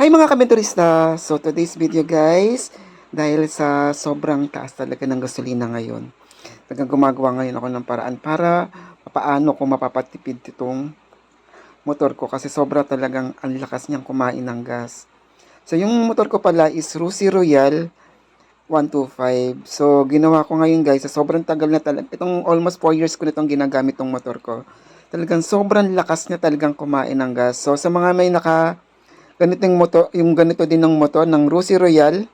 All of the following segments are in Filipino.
Hi mga kabentorista! So today's video guys, dahil sa sobrang taas talaga ng gasolina ngayon, talagang ngayon ako ng paraan para paano ko mapapatipid itong motor ko kasi sobra talagang ang lakas niyang kumain ng gas. So yung motor ko pala is Rusi Royal 125. So ginawa ko ngayon guys, sa sobrang tagal na talaga, itong almost 4 years ko na itong ginagamit itong motor ko. Talagang sobrang lakas niya talagang kumain ng gas. So sa mga may naka ganito yung motor, yung ganito din ng motor ng Rusi Royal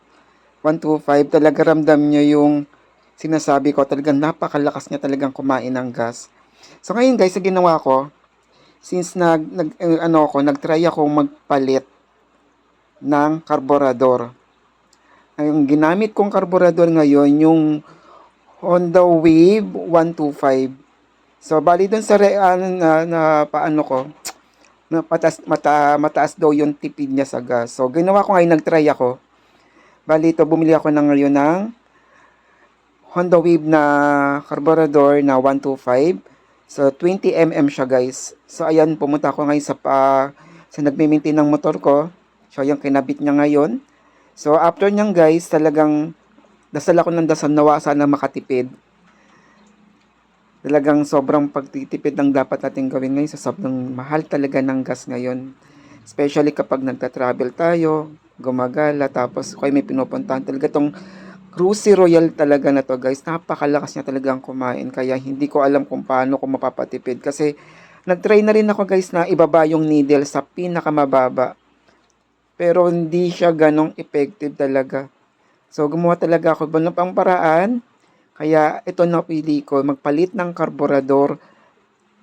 125, talaga ramdam nyo yung sinasabi ko, talagang napakalakas niya talagang kumain ng gas. So ngayon guys, sa ginawa ko, since nag, nag eh, ano ako, nagtry ako magpalit ng karburador. Ang ginamit kong karburador ngayon, yung Honda Wave 125. So, bali dun sa re, na, na paano ko, na mataas, mata, mataas daw yung tipid niya sa gas. So, ginawa ko ngayon, nag-try ako. Bali ito, bumili ako ng ngayon ng Honda Wave na carburetor na 125. So, 20mm siya guys. So, ayan, pumunta ako ngayon sa, pa, sa nagme-maintain ng motor ko. So, yung kinabit niya ngayon. So, after niyang guys, talagang dasal ako ng dasal nawa sana makatipid. Talagang sobrang pagtitipid ng dapat natin gawin ngayon sa sobrang mahal talaga ng gas ngayon. Especially kapag nagta-travel tayo, gumagala, tapos kung may pinupuntahan talaga tong Cruisy Royal talaga na to guys. Napakalakas niya talagang kumain. Kaya hindi ko alam kung paano ko mapapatipid. Kasi nag-try na rin ako guys na ibaba yung needle sa pinakamababa. Pero hindi siya ganong effective talaga. So gumawa talaga ako ng pang paraan. Kaya ito na pili ko. Magpalit ng karburador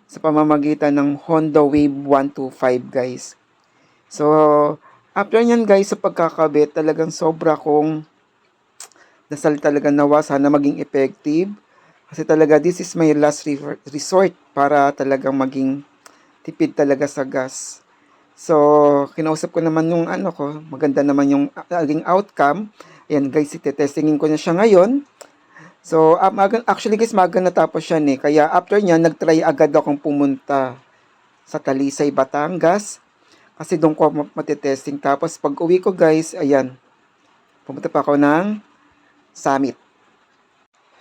sa pamamagitan ng Honda Wave 125 guys. So after nyan guys sa pagkakabit talagang sobra kong dasal talaga nawa sana maging effective. Kasi talaga this is my last re- resort para talagang maging tipid talaga sa gas. So, kinausap ko naman yung ano ko, maganda naman yung naging outcome. Ayan guys, itetestingin ko na siya ngayon. So, aga- actually guys, maga natapos siya eh. Kaya after niya, nagtry agad akong pumunta sa Talisay, Batangas. Kasi doon ko ma- matitesting. Tapos pag uwi ko guys, ayan, pumunta pa ako ng Summit.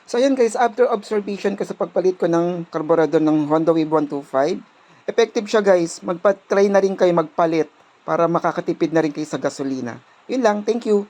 So ayan guys, after observation ko sa pagpalit ko ng carburetor ng Honda Wave 125, effective siya guys. Magpa-try na rin kayo magpalit para makakatipid na rin kayo sa gasolina. Yun lang, thank you.